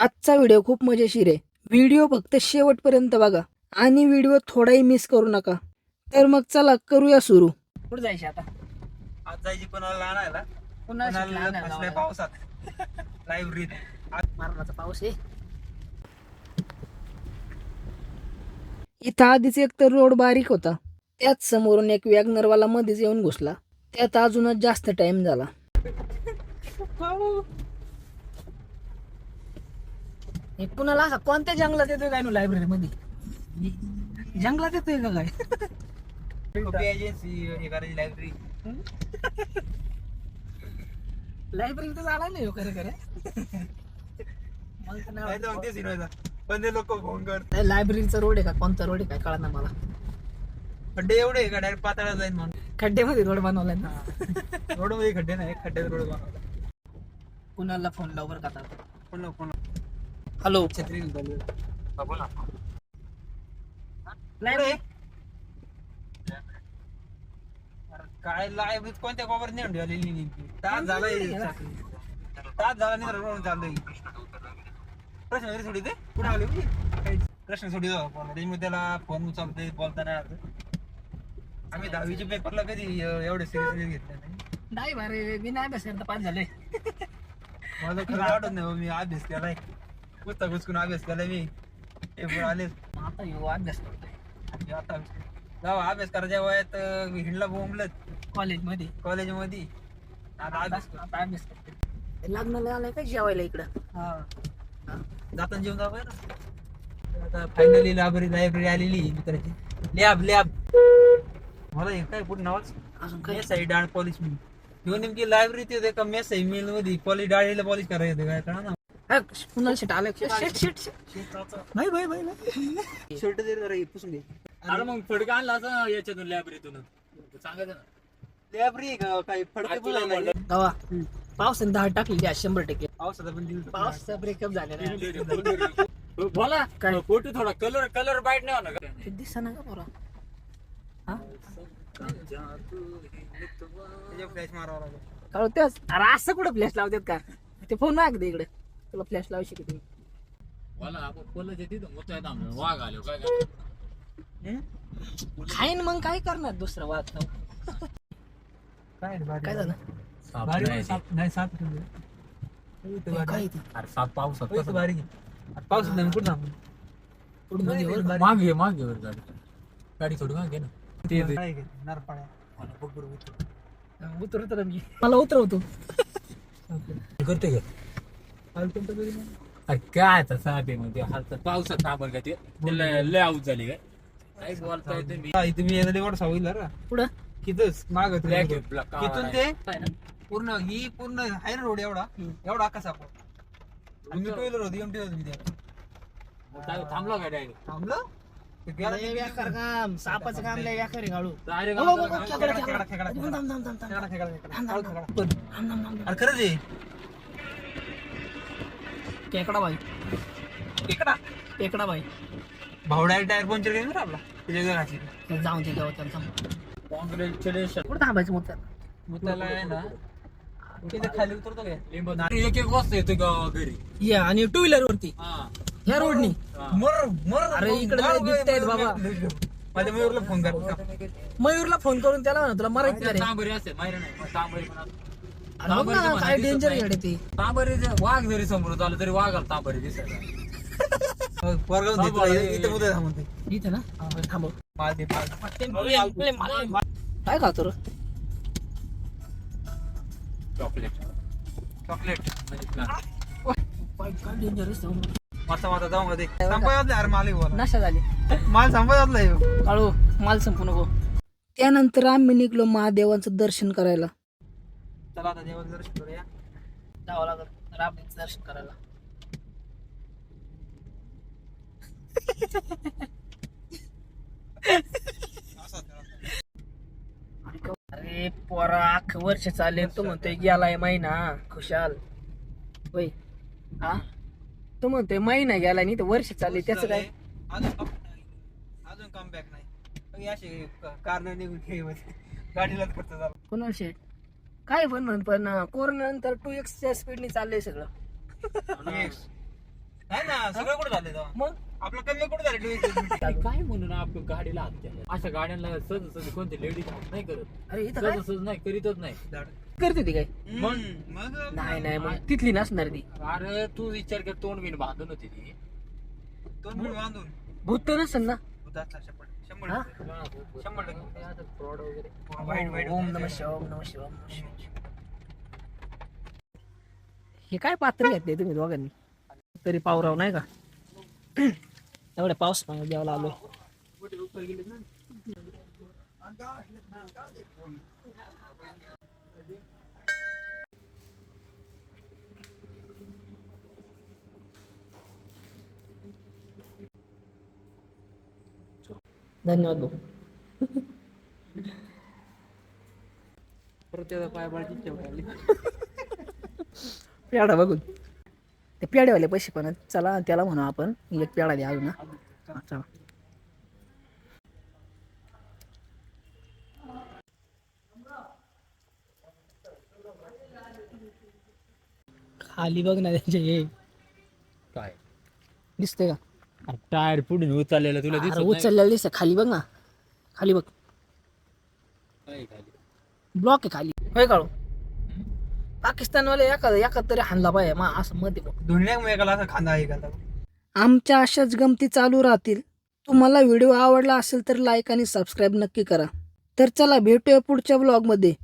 आजचा व्हिडिओ खूप मजेशीर आहे. व्हिडिओ फक्त शेवटपर्यंत बघा आणि व्हिडिओ थोडाही मिस करू नका. तर मग चला करूया सुरू. कुठे जायचे आता? आज जायची कोणाला आणायला पावसात. लाईव्ह आज मारणाचा पाऊस आहे. इथं आधीच एक तर रोड बारीक होता. त्याच समोरून एक वॅगनरवाला मध्येच येऊन घुसला. त्यात अजूनच जास्त टाइम झाला. हे कुणाला असा कोणत्या जंगलात येतोय काय लायब्ररी मध्ये? जंगलात येतोय का काय? लायब्ररी लायब्ररी तर झाला नाही हो खरे खरे. पण ते लोक फोन. लायब्ररीचा रोड आहे का? कोणता रोड आहे? काय कळा ना मला. खड्डे एवढे का? डायरेक्ट पातळा जाईल म्हणून. खड्ड्यामध्ये रोड बनवलाय ना. रोडमध्ये खड्डे नाही खड्ड्यात रोड बनवला कुणाला फोन लाव बरं का आता? पुन्हा पुन्हा हॅलो. छत्री बोला काय लाईव्ह कोणत्या कॉपर नेऊन ठेवलेली नेमकी तास झालाय. तास झाला नाही चाललोय. प्रश्न सोडी ते कुठे आले प्रश्न सोडी त्याच्यामुळे त्याला फोन उचलते बोलताना आम्ही दहावीच्या पेपरला कधी एवढे सिरियस घेतले नाही. नाही भारे मी नाही अभ्यास करता पाच झाले. मला खरं आठवत नाही हो, मी अभ्यास केलाय. पुस्तक घुसकून अभ्यास केलाय मी. पेपर आले. आता येऊ अभ्यास करतोय. आणि आता. जेव्हा अभ्यास करायच्या वयात हिंडला बोंबलत. कॉलेजमध्ये. कॉलेजमध्ये. आता अभ्यास कर. आता अभ्यास करतोय. लग्नाला आलाय का जेवायला इकडं? हा. जाताना जेवण जावं ना आता? फायनली लायब्ररी लायब्ररी आलेली मित्राची. लॅब लॅब मला हे काय पुढे नावच? अजून काय? मेस आहे डाळ पॉलिश मिल घेऊन नेमकी लायब्ररी ते का मेस आहे मिलमध्ये. पॉलिश डाळीला पॉलिश करायचं काय कळा ना हा, कुणाला शेट आलं शेट शेट शेट भाई भाई भाई भाई शर्ट जरी जरा पुसून घे. अरे मग फडका आणला असं याच्यातून लायब्ररीतून सांगायचं ना लॅब्ररी काय फडके. गावा पावसाने दहा टाकली आज शंभर टक्के. पावसाचा पण पावसाचा ब्रेकअप झालेला आहे. बोला. काय? फोटो थोडा कलर कलर बाईट नाही होणार का? ते दिसना का पोरा? फ्लॅश मारावा लागला. असं कुठं फ्लॅश लावतात का? ते फोन माग दे इकडे. तुला फ्लॅश लावू शकते बोला आपण बोलत येते मग थांबलो वाघ आलो काय? खाईन मग काय करणार दुसरं वाद काय? काय झालं भारी नाही साप- नाही साप ठेवले. इथं काय भारी. ते? अरे साप पावसात इथं? भारी. नाही कुठं. भारी. मागे ये, मागे वर गाडी गाडी थोडी मागे ना ते ते. काय घे, नरपाड्या. मला. उतरवतो ना मी मला उतरवतो करते का फालतू तर कधी नाही. अरे काय आता साधे मध्ये हालत. पावसात थांबल का ते? ते लय लय आऊट झाली काय? काय बोलता येते मी हा, इथं मी येणार एवढं सावईल रा. पुढं? कितच ते? पूर्ण ही पूर्ण आहे ना रोड एवढा? एवढा आका साप आणि मी टू व्हीलर होती एमटी होती मी काय थांबलो काय डायरेक्ट थांबलं? ते गेला लय व्याकार काम. सापाचं काम लय व्याकार आहे गाळू डायरेक्ट हो, हो, हो, खेकडा, खेकडा, खेकडा. खेकडा. खेकडा, खेकडा, खेकडा. अरे खरंच आहे. केकडा बाई? केकडा? बाई? भावडा टायर पंक्चर केली ना आपला. त्याच्या घराची ते जाऊन ते गावात त्याला थांब कॉंग्रॅच्युलेशन कुठं थांबायचं मग त्याला? मग त्याला आहे ना तिथे खाली उतरतो काय एक एक वाजता येतो घरी. या आणि टू व्हीलर वरती. हा. ह्या रोडनी मर मर अरे इकडे लय आहेत बाबा. माझ्या मयूरला फोन कर. मयूरला फोन करून त्याला म्हणा तुला मरायचं का रे तांबरी असते माहिती नाही पण तांबरी पण असते. अरे बघ ना, काय डेंजर ते. तांबरी वाघ जरी समोर आलं तरी वाघाला तांबरी दिसत पोरगाव देतो इथे मुद्दा थांबते इथे ना? थांबव माल दे माल काय खातो रे? चॉकलेट. चॉकलेट. काय डेंजर मस्त मस्त जाऊ मध्ये संपत अरे माल बोला. नशा झाली. माल काळू माल संपू नको. त्यानंतर आम्ही निघलो महादेवांचं दर्शन करायला. चला आता जेवण दर्शन करूया. जावं लागत राबडीचं दर्शन करायला. अरे पोरा अख्ख वर्ष चालले तू म्हणतोय गेलाय महिना. खुशाल. होय. हा? तू म्हणतोय महिना गेला नाही तर वर्ष चालले त्याचं काय? अजून come- अजून कम बॅक नाही असे कारण निघून ठेवत गाडीलाच झाला. कोणाला शेट काय पण म्हण पण कोरोना नंतर टू एक्सच्या स्पीडने चाललंय सगळं. ना सगळं कुठं झालं तेव्हा? मग? आपलं कमी कुठं झालं ड्युटी काय म्हणून आपण गाडीला हात केला? अशा गाड्यांना सहज सहज कोणते लेडीज हात नाही करत. अरे इथं काय? सहज सहज नाही करीतच नाही. करते ती काय? मग? मग? नाही नाही मग तिथली नसणार ती. अरे तू विचार कर तोंड बिन बांधून होती ती. दोन मिनिट बांधून. भूत तर नसेल ना? उदास शंभर शंभर हा? टक्के. शंभर टक्के. फ्रॉड वगैरे? वाईट वाईट ओम नम शिवाय ओम नम शिवाय ओम नमः शिवाय. हे काय पात्र घेतले तुम्ही दोघांनी? तरी पावराव नाही का? एवढ्या पाऊस पाणी द्यायला आलोय. धन्यवाद भाऊ. पाय पेढा बघून. ते पेढेवाले पैसे पण आहेत. चला त्याला म्हणू आपण. एक पेढा द्या अजून हा. हा, चला. खाली बघ ना त्याचे हे. काय? दिसतंय का? टायर पुढे उचललेलं तुला अरे दिसत उचललेलं दिसतं खाली बघ ना. खाली बघ? ब्लॉक आहे खाली. होय काढू पाकिस्तानवाले एखादा एखादा तरी हाणला पाहिजे. मा असं मध्ये बघ. दोन्ही एकमेकाला असं खांदा आहे का आमच्या अशाच गमती चालू राहतील. तुम्हाला व्हिडिओ आवडला असेल तर लाईक आणि सबस्क्राईब नक्की करा. तर चला भेटूया पुढच्या ब्लॉगमध्ये